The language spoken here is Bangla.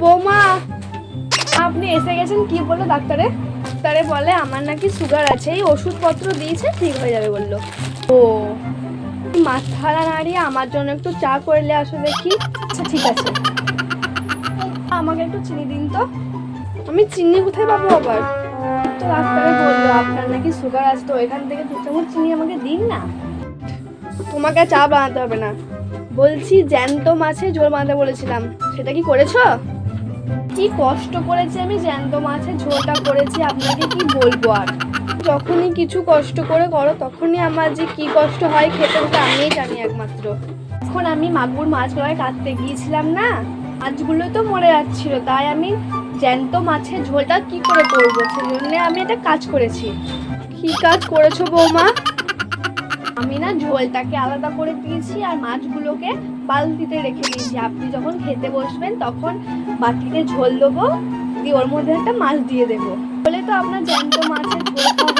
বৌমা, আপনি এসে গেছেন? কি বলল ডাক্তারে? ডাক্তারে বলে, আমার নাকি সুগার আছে, এই ওষুধপত্র দিয়েছে, ঠিক হয়ে যাবে, বলল। ও মাথাটা নাড়িয়ে আমার জন্য একটু চা করলে আসো দেখি। আচ্ছা ঠিক আছে। আমাকে একটু চিনি দিন তো। আমি চিনি কোথায় পাবো আবার? তো ডাক্তারে বলল, আপনার নাকি সুগার আছে, তো এখান থেকে দু চামচ চিনি আমাকে দিন না। তোমাকে চা বানাতে হবে না। বলছি, জ্যান্ত মাছে ঝোল বানাতে বলেছিলাম। সেটা কি করেছ? কি কষ্ট করেছি আমি জ্যান্ত মাছের ঝোলটা করেছি, আপনাকে কি বলব আর? যখনই কিছু কষ্ট করে করো, তখনই আমার যে কি কষ্ট হয় খেতে ওটা আমিই জানি একমাত্র। এখন আমি মাগুর মাছগুলোকে কাটতে গিয়েছিলাম না, মাছগুলো তো মরে যাচ্ছিল, তাই আমি জ্যান্ত মাছের ঝোলটা কি করে করব? সেই জন্য আমি একটা কাজ করেছি। কি কাজ করেছ বৌমা? আমি না ঝোলটাকে আলাদা করে দিয়েছি আর মাছগুলোকে বালতিতে রেখে দিয়েছি। আপনি যখন খেতে বসবেন তখন বাটিতে ঝোল দেবো, দিয়ে ওর মধ্যে একটা মাছ দিয়ে দেবো। বলে তো আপনার জ্যান্ত মাছের ঝোল